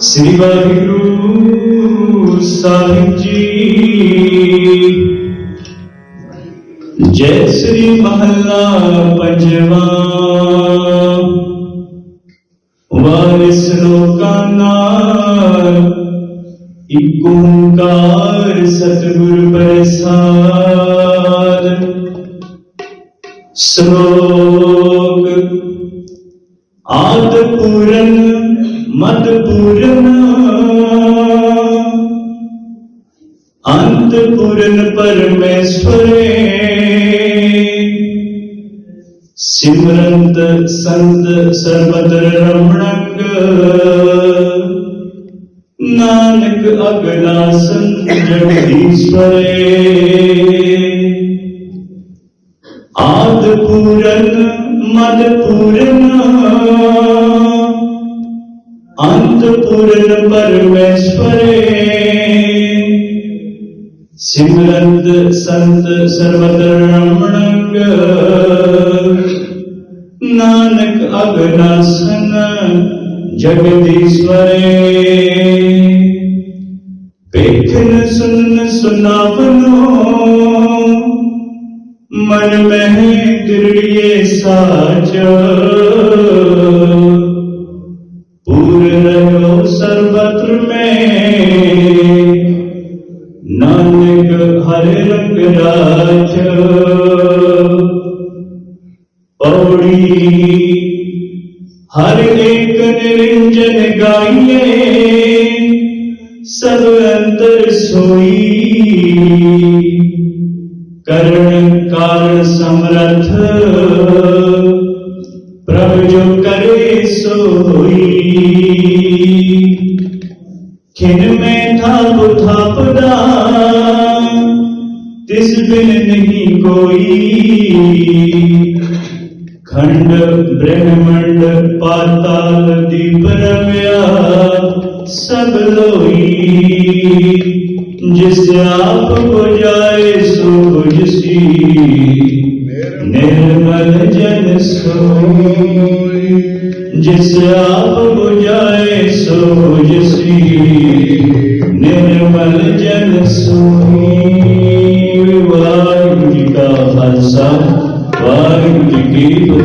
ਸ੍ਰੀ ਵਾਹਿਗੁਰੂ ਸਾਹਿਬ ਜੀ। ਜੈ ਸ੍ਰੀ ਮਹੱਲਾ ਪੰਜਵਾ। ਵਾਰਿਸ ਲੋਕਾਂ ਨਾਲ ਇਕ ਓੰਕਾਰ ਸਤਿਗੁਰ ਪ੍ਰਸਾਦ। ਸ਼ਲੋਕ ਆਦ ਪੂਰਨ, ਮਦ ਪੂਰਨ। ਅੰਤ ਪਰਮੇਸ਼ਵਰੇ। ਸਿਮਰੰਤ ਸੰਤ ਸਰਬਤਰ ਰਮਣਕ। ਨਾਨਕ ਅਗਲਾ ਸੰਤ ਜਗਦੀਸ਼ਵਰੇ ਆਦ ਪੂਰਨ। ਮਦ ਅੰਤ ਪੂਰਨ ਪਰਮੇਸ਼ਵਰੇ ਸਿਮਰੰਤ ਸੰਤ ਸਰਬਤ ਰਮਣਕ ਨਾਨਕ ਅਗਨਾਸਨ ਜਗਦੀਸ਼ਵਰੇ ਪੇਖਨ ਸੁਨ ਸੁਨਾਵਨੋ ਮਨ ਮਹਿ ਦਿਰੜੀਏ ਸਾਚ ਪੌੜੀ। ਹਰ ਏਕ ਨਿਰੰਜਨ ਗਾਈਏ, ਸਭ ਅੰਦਰ ਸੋਈ। ਕਰਨ ਕਾਰ ਸਮਰਥ, ਪ੍ਰਭ ਜੋ ਕਰੇ ਸੋਈ ਖਿਨ ਮੈਂ ਥਾਪ ਥਾਪਦਾ, ਤਿਸ ਬਿਨ ਨਹੀਂ ਕੋਈ। ਖੰਡ, ਬ੍ਰਹਮੰਡ ਪਾਤਾਲ ਦੀ ਪਰਮਿਆ ਸਭ ਲੋਈ ਜਿਸ ਆਪ ਬੁਝਾਏ ਸੋ ਬੁਝਸੀ ਨਿਰਮਲ ਜਨ ਸੋਈ। ਜਿਸ ਆਪ ਬੁਝਾਏ ਸੋ ਬੁਝਸੀ ਨਿਰਮਲ ਜਨ ਸੋਈ। ਵਾਹਿਗੁਰੂ